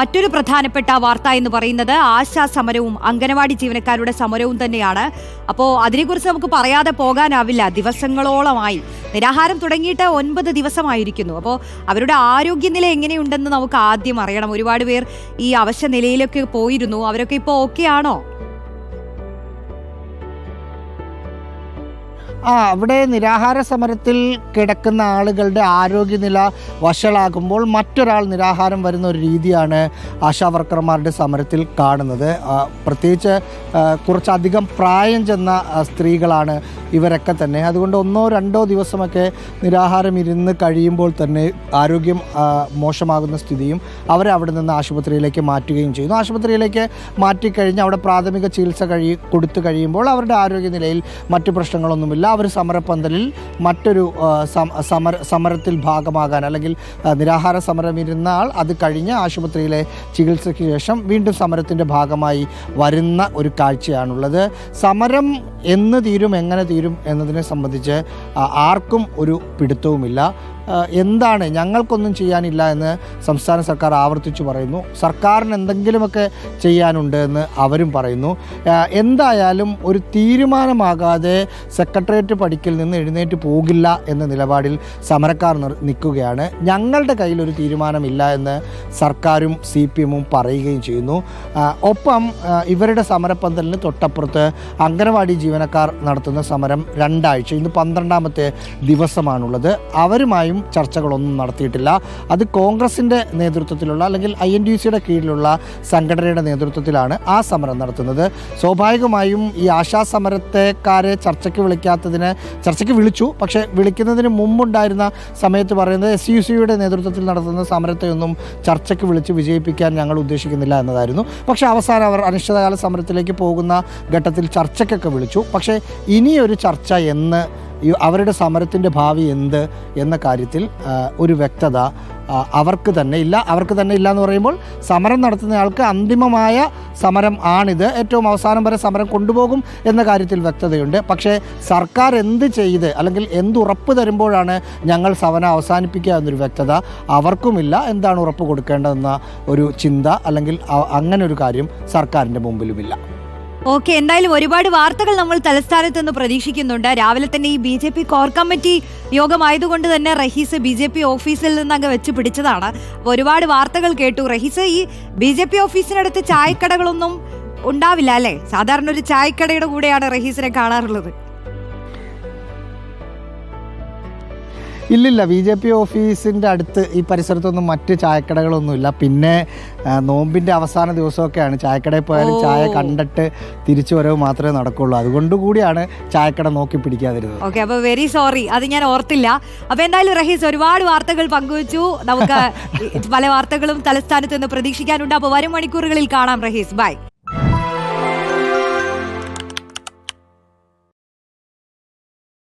മറ്റൊരു പ്രധാനപ്പെട്ട വാർത്ത എന്ന് പറയുന്നത് ആശാ സമരവും അംഗനവാടി ജീവനക്കാരുടെ സമരവും തന്നെയാണ്. അപ്പോൾ അതിനെക്കുറിച്ച് നമുക്ക് പറയാതെ പോകാനാവില്ല. ദിവസങ്ങളോളമായി. നിരാഹാരം തുടങ്ങിയിട്ട് ഒൻപത് ദിവസമായിരിക്കുന്നു. അപ്പോൾ അവരുടെ ആരോഗ്യനില എങ്ങനെയുണ്ടെന്ന് നമുക്ക് ആദ്യം അറിയണം. ഒരുപാട് പേർ ഈ അവശ്യ നിലയിലൊക്കെ പോയിരുന്നു. അവരൊക്കെ ഇപ്പോൾ ഓക്കെ ആണോ ആ അവിടെ നിരാഹാര സമരത്തിൽ കിടക്കുന്ന ആളുകളുടെ ആരോഗ്യനില വഷളാകുമ്പോൾ മറ്റൊരാൾ നിരാഹാരം വരുന്ന ഒരു രീതിയാണ് ആശാ വർക്കർമാരുടെ സമരത്തിൽ കാണുന്നത്. പ്രത്യേകിച്ച് കുറച്ചധികം പ്രായം ചെന്ന സ്ത്രീകളാണ് ഇവരൊക്കെ തന്നെ. അതുകൊണ്ട് ഒന്നോ രണ്ടോ ദിവസമൊക്കെ നിരാഹാരം ഇരുന്ന് കഴിയുമ്പോൾ തന്നെ ആരോഗ്യം മോശമാകുന്ന സ്ഥിതിയും അവരെ അവിടെ നിന്ന് ആശുപത്രിയിലേക്ക് മാറ്റുകയും ചെയ്യുന്നു. ആശുപത്രിയിലേക്ക് മാറ്റിക്കഴിഞ്ഞ് അവിടെ പ്രാഥമിക ചികിത്സ കഴി കൊടുത്തു കഴിയുമ്പോൾ അവരുടെ ആരോഗ്യനിലയിൽ മറ്റു പ്രശ്നങ്ങളൊന്നുമില്ല. അവർ സമരപ്പന്തലിൽ മറ്റൊരു സമര സമരത്തിൽ ഭാഗമാകാൻ അല്ലെങ്കിൽ നിരാഹാര സമരം ഇരുന്ന ആൾ അത് കഴിഞ്ഞ് ആശുപത്രിയിലെ ചികിത്സയ്ക്ക് ശേഷം വീണ്ടും സമരത്തിന്റെ ഭാഗമായി വരുന്ന ഒരു കാഴ്ചയാണുള്ളത്. സമരം എന്ന് തീരും എങ്ങനെ തീരും എന്നതിനെ സംബന്ധിച്ച് ആർക്കും ഒരു പിടുത്തവുമില്ല. എന്താണ് ഞങ്ങൾക്കൊന്നും ചെയ്യാനില്ല എന്ന് സംസ്ഥാന സർക്കാർ ആവർത്തിച്ചു പറയുന്നു. സർക്കാരിന് എന്തെങ്കിലുമൊക്കെ ചെയ്യാനുണ്ട് എന്ന് അവരും പറയുന്നു. എന്തായാലും ഒരു തീരുമാനമാകാതെ സെക്രട്ടേറിയറ്റ് പടിക്കൽ നിന്ന് എഴുന്നേറ്റ് പോകില്ല എന്ന നിലപാടിൽ സമരക്കാർ നിൽക്കുകയാണ്. ഞങ്ങളുടെ കയ്യിൽ ഒരു തീരുമാനമില്ല എന്ന് സർക്കാരും സി പി എമ്മും പറയുകയും ചെയ്യുന്നു. ഒപ്പം ഇവരുടെ സമരപ്പന്തലിന് തൊട്ടപ്പുറത്ത് അംഗനവാടി ജീവനക്കാർ നടത്തുന്ന സമരം രണ്ടാഴ്ച ഇന്ന് പന്ത്രണ്ടാമത്തെ ദിവസമാണുള്ളത്. അവരുമായും ചർച്ചകളൊന്നും നടത്തിയിട്ടില്ല. അത് കോൺഗ്രസിന്റെ നേതൃത്വത്തിലുള്ള അല്ലെങ്കിൽ ഐ എൻ ഡി സിയുടെ കീഴിലുള്ള സംഘടനയുടെ നേതൃത്വത്തിലാണ് ആ സമരം നടത്തുന്നത്. സ്വാഭാവികമായും ഈ ആശാ സമരത്തെക്കാരെ ചർച്ചയ്ക്ക് വിളിക്കാത്തതിന് ചർച്ചയ്ക്ക് വിളിച്ചു പക്ഷേ വിളിക്കുന്നതിന് മുമ്പുണ്ടായിരുന്ന സമയത്ത് പറയുന്നത് എസ് യു സിയുടെ നേതൃത്വത്തിൽ നടത്തുന്ന സമരത്തെയൊന്നും ചർച്ചയ്ക്ക് വിളിച്ച് വിജയിപ്പിക്കാൻ ഞങ്ങൾ ഉദ്ദേശിക്കുന്നില്ല എന്നതായിരുന്നു. പക്ഷേ അവസാനം അവർ അനിശ്ചിതകാല സമരത്തിലേക്ക് പോകുന്ന ഘട്ടത്തിൽ ചർച്ചയ്ക്കൊക്കെ വിളിച്ചു. പക്ഷേ ഇനിയൊരു ചർച്ച എന്ന് അവരുടെ സമരത്തിന്റെ ഭാവി എന്ത് എന്ന കാര്യത്തിൽ ഒരു വ്യക്തത അവർക്ക് തന്നെ ഇല്ല. അവർക്ക് തന്നെ ഇല്ല എന്ന് പറയുമ്പോൾ സമരം നടത്തുന്നയാൾക്ക് അന്തിമമായ സമരം ആണിത്. ഏറ്റവും അവസാനം വരെ സമരം കൊണ്ടുപോകും എന്ന കാര്യത്തിൽ വ്യക്തതയുണ്ട്. പക്ഷേ സർക്കാർ എന്ത് ചെയ്ത് അല്ലെങ്കിൽ എന്ത് ഉറപ്പ് തരുമ്പോഴാണ് ഞങ്ങൾ സമരം അവസാനിപ്പിക്കുക എന്നൊരു വ്യക്തത അവർക്കുമില്ല. എന്താണ് ഉറപ്പ് കൊടുക്കേണ്ടതെന്ന ഒരു ചിന്ത അല്ലെങ്കിൽ അങ്ങനെ ഒരു കാര്യം സർക്കാരിന്റെ മുമ്പിലുമില്ല. ഓക്കെ എന്തായാലും ഒരുപാട് വാർത്തകൾ നമ്മൾ തലസ്ഥാനത്ത് നിന്ന് പ്രതീക്ഷിക്കുന്നുണ്ട്. രാവിലെ തന്നെ ഈ B J P core committee യോഗമായതുകൊണ്ട് തന്നെ റഹീസ് ബി ജെ പി ഓഫീസിൽ നിന്ന് അങ്ങ് വെച്ച് പിടിച്ചതാണ്. ഒരുപാട് വാർത്തകൾ കേട്ടു. റഹീസ് ഈ ബി ജെ പി ഓഫീസിനടുത്ത് ചായക്കടകളൊന്നും ഉണ്ടാവില്ല അല്ലേ? സാധാരണ ഒരു ചായക്കടയുടെ കൂടെയാണ് റഹീസിനെ കാണാറുള്ളത്. ഇല്ലില്ല ബി ജെ പി ഓഫീസിന്റെ അടുത്ത് ഈ പരിസരത്തൊന്നും മറ്റ് ചായക്കടകളൊന്നുമില്ല. പിന്നെ നോമ്പിന്റെ അവസാന ദിവസമൊക്കെയാണ്. ചായക്കടയിൽ പോയാലും ചായ കണ്ടിട്ട് തിരിച്ചു വരവ് മാത്രമേ നടക്കുള്ളൂ. അതുകൊണ്ട് കൂടിയാണ് ചായക്കട നോക്കി പിടിക്കാതിരുന്നത്. ഓക്കെ അപ്പോൾ വെരി സോറി. അത് ഞാൻ ഓർത്തില്ല. അപ്പോൾ എന്തായാലും റഹീസ് ഒരുപാട് വാർത്തകൾ പങ്കുവച്ചു. നമുക്ക് പല വാർത്തകളും തലസ്ഥാനത്ത് നിന്ന് പ്രതീക്ഷിക്കാനുണ്ട്. അപ്പോൾ വരും മണിക്കൂറുകളിൽ കാണാം റഹീസ്. ബൈ.